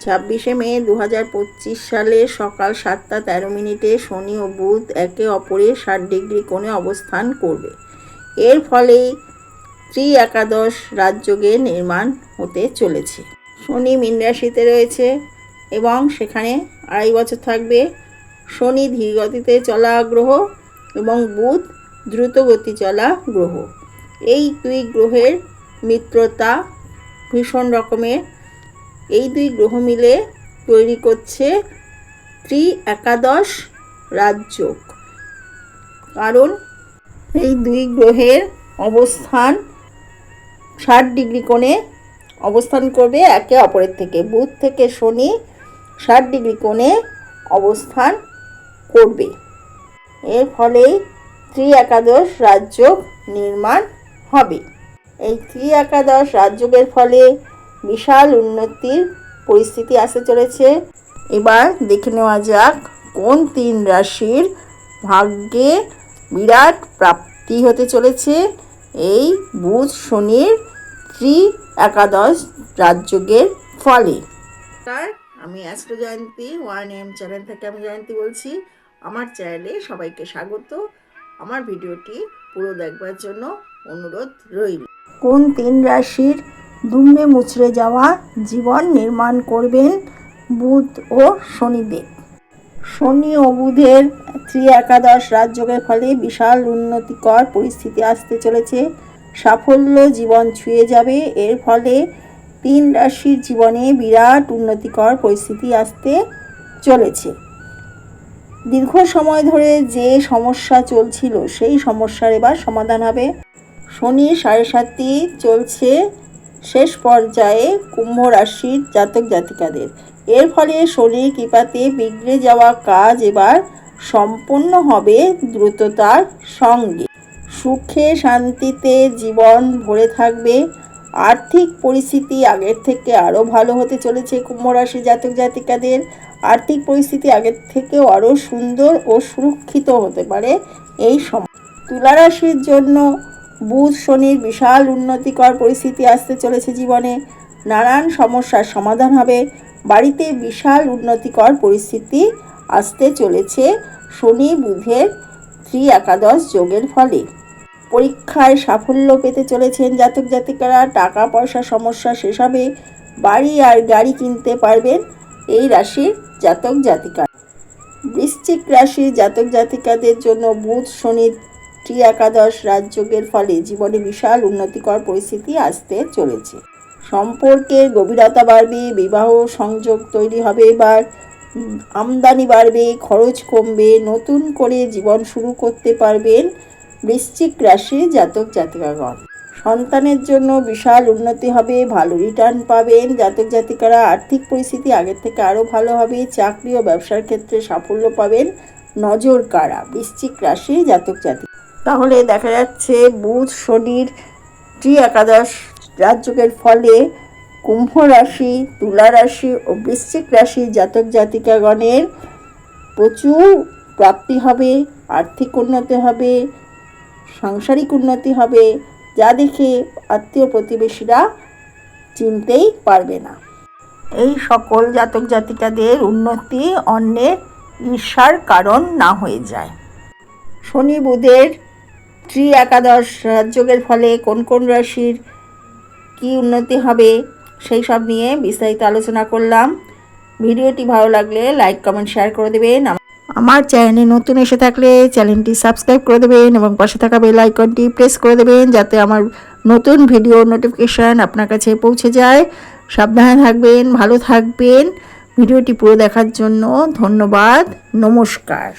ছাব্বিশে মে দু হাজার পঁচিশ সালে সকাল সাতটা তেরো মিনিটে শনি ও বুধ একে অপরের ষাট ডিগ্রি কোণে অবস্থান করবে। এর ফলে ত্রি একাদশ রাজযোগের নির্মাণ হতে চলেছে। শনি মীন রাশিতে রয়েছে এবং সেখানে আড়াই বছর থাকবে। শনি ধীরগতিতে চলা গ্রহ এবং বুধ দ্রুতগতি চলা গ্রহ। এই দুই গ্রহের মিত্রতা ভীষণ রকমের এই দুই গ্রহ মিলে তৈরি করছে ত্রি একাদশ রাজযোগ। কারণ এই দুই গ্রহের অবস্থান ষাট ডিগ্রি কোণে অবস্থান করবে একে অপরের থেকে। বুধ থেকে শনি ষাট ডিগ্রি কোণে অবস্থান করবে। এর ফলে ত্রি একাদশ রাজযোগ নির্মাণ হবে। এই ত্রি একাদশ রাজযোগের ফলে বিশাল উন্নতির পরিস্থিতি আসতে চলেছে। এবার দেখে নেওয়া যাক কোন তিন রাশির ভাগ্যে বিরাট প্রাপ্তি হতে চলেছে। এই বুধ শনির ত্রি একাদশ রাজযোগের ফলে। নমস্কার আমি astro Jayanti one M channel থেকে আমি জয়ন্তী বলছি। আমার চ্যানেলে সবাইকে স্বাগত। আমার ভিডিওটি পুরো দেখবার জন্য অনুরোধ রইল। কোন তিন রাশির দুমড়ে মুচড়ে যাওয়া জীবন নির্মাণ করবেন বুধ ও শনিদেব। শনি ও বুধের ত্রি একাদশ রাজযোগের ফলে বিশাল উন্নতিকর পরিস্থিতি আসতে চলেছে। সাফল্য জীবন ছুঁয়ে যাবে, এর ফলে তিন রাশির জীবনে বিরাট উন্নতিকর পরিস্থিতি আসতে চলেছে। দীর্ঘ সময় ধরে যে সমস্যা চলছিল, সেই সমস্যার এবার সমাধান হবে। শনি সাড়ে সাতটি চলছে শেষ পর্যায়ে কুম্ভ রাশির জাতক জাতিকাদের। এর ফলে শনির কৃপাতে বিগড়ে যাওয়া কাজ এবার সম্পন্ন হবে দ্রুততার সঙ্গে। সুখে শান্তিতে জীবন ভরে থাকবে। আর্থিক পরিস্থিতি আগের থেকে আরও ভালো হতে চলেছে কুম্ভ রাশি জাতক জাতিকাদের। আর্থিক পরিস্থিতি আগের থেকেও আরও সুন্দর ও সুরক্ষিত হতে পারে এই সময় তুলা রাশির জন্য বুধ শনির বিশাল উন্নতিকর পরিস্থিতি আসতে চলেছে জীবনে। নানান সমস্যার সমাধান হবে। বাড়িতে বিশাল উন্নতিকর পরিস্থিতি আসতে চলেছে শনি বুধের ত্রি একাদশ যোগের ফলে। পরীক্ষায় সাফল্য পেতে চলেছেন জাতক জাতিকারা। টাকা পয়সা সমস্যা শেষ হবে। বাড়ি আর গাড়ি কিনতে পারবেন এই রাশির জাতক জাতিকা। বৃশ্চিক রাশির জাতক জাতিকাদের জন্য বুধ শনির ত্রি একাদশ রাজযোগের ফলে জীবনে বিশাল উন্নতিকর পরিস্থিতি আসতে চলেছে। সম্পর্কের গভীরতা বাড়বে, বিবাহ সংযোগ তৈরি হবে এবার, আমদানি বাড়বে, খরচ কমবে, নতুন করে জীবন শুরু করতে পারবেন বৃশ্চিক রাশির জাতক জাতিকাগণ। সন্তানের জন্য বিশাল উন্নতি হবে, ভালো রিটার্ন পাবেন। জাতক জাতিকারা আর্থিক পরিস্থিতি আগের থেকে আরও ভালো হবে, চাকরি ও ব্যবসার ক্ষেত্রে সাফল্য পাবেন নজর কারা বৃশ্চিক রাশি জাতক জাতিক। তাহলে দেখা যাচ্ছে বুধ, শনির ত্রি একাদশ রাজযোগের ফলে কুম্ভ রাশি, তুলা রাশি ও বৃশ্চিক রাশি জাতক জাতিকাগণের প্রচুর প্রাপ্তি হবে, আর্থিক উন্নতি হবে, সাংসারিক উন্নতি হবে, যা দেখে আত্মীয় প্রতিবেশীরা চিনতেই পারবে না। এই সকল জাতক জাতিকাদের উন্নতি অন্যের ঈর্ষার কারণ না হয়ে যায়। শনি বুধের ত্রি একাদশ, রাজযোগের ফলে কোন কোন রাশির কি উন্নতি হবে, সেই সব নিয়ে বিস্তারিত আলোচনা করলাম। ভিডিওটি ভালো লাগলে লাইক, কমেন্ট, শেয়ার করে দেবেন। আমার চ্যানেলে নতুন এসে থাকলে চ্যানেলটি সাবস্ক্রাইব করে দেবেন এবং পাশে থাকা বেল আইকনটি প্রেস করে দেবেন যাতে আমার নতুন ভিডিও নোটিফিকেশান আপনার কাছে পৌঁছে যায়। সাবধানে থাকবেন, ভালো থাকবেন। ভিডিওটি পুরো দেখার জন্য ধন্যবাদ। নমস্কার।